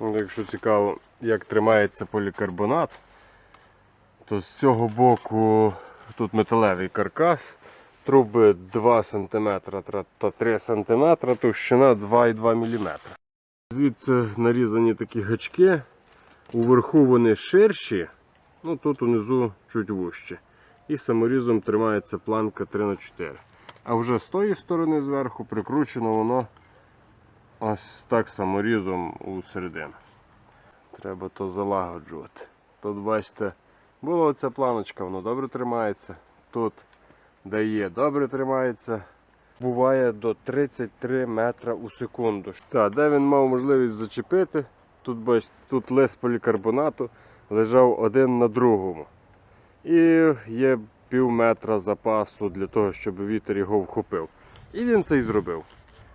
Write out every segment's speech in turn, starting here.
Ну, Якщо цікаво, як тримається полікарбонат, то з цього боку тут металевий каркас, труби 2 см та 3 см, товщина 2,2 мм. Звідси нарізані такі гачки. Уверху вони ширші, ну тут унизу чуть вужче. І саморізом тримається планка 3х4. А вже з тої сторони зверху прикручено воно ось так саморізом у середину. Треба то залагоджувати. Тут бачите, була оця планочка, воно добре тримається. Тут дає добре тримається. Буває до 33 метра у секунду. Так, де він мав можливість зачепити, тут бачите, тут лист полікарбонату лежав один на другому. І є пів метра запасу для того, щоб вітер його вхопив. І він це і зробив.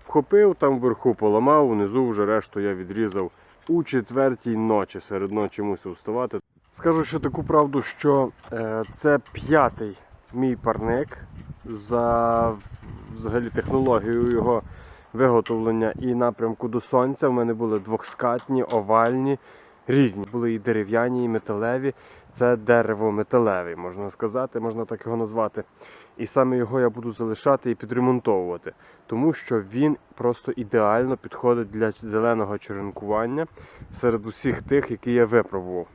Вхопив, там вверху поламав, внизу вже решту я відрізав у четвертій ночі. Серед ночі мусив вставати. Скажу ще таку правду, що е, це п'ятий мій парник за взагалі технологією його виготовлення і напрямку до сонця. У мене були двохскатні, овальні, різні. Були і дерев'яні, і металеві. Це дерево металеве, можна сказати, можна так його назвати. І саме його я буду залишати і підремонтовувати, тому що він просто ідеально підходить для зеленого черенкування серед усіх тих, які я випробував.